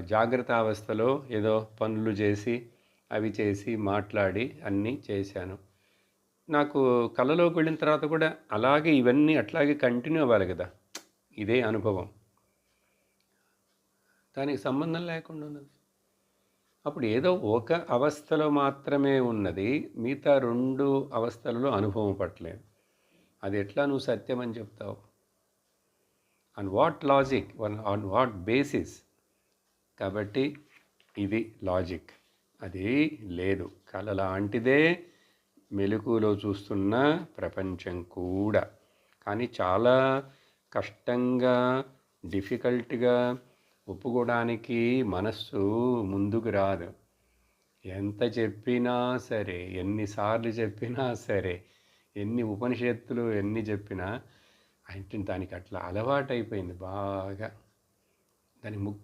జాగ్రత్త అవస్థలో ఏదో పనులు చేసి అవి చేసి మాట్లాడి అన్నీ చేశాను. నాకు కళలోకి వెళ్ళిన తర్వాత కూడా అలాగే ఇవన్నీ అట్లాగే కంటిన్యూ అవ్వాలి కదా. ఇదే అనుభవం. దానికి సంబంధం లేకుండా ఉన్నది. అప్పుడు ఏదో ఒక అవస్థలో మాత్రమే ఉన్నది. మిగతా రెండు అవస్థలలో అనుభవం పట్టలేదు. అది ఎట్లా నువ్వు సత్యం అని చెప్తావు? On what logic on what basis కాబట్టి ఇది లాజిక్. అది లేదు. కళ లాంటిదే మెలకులో చూస్తున్న ప్రపంచం కూడా. కానీ చాలా కష్టంగా డిఫికల్ట్గా ఒప్పుకోవడానికి మనస్సు ముందుకు రాదు. ఎంత చెప్పినా సరే ఎన్నిసార్లు చెప్పినా సరే ఎన్ని ఉపనిషత్తులు ఎన్ని చెప్పినా అంటే దానికి అట్లా అలవాటైపోయింది బాగా. దాని ముఖ్య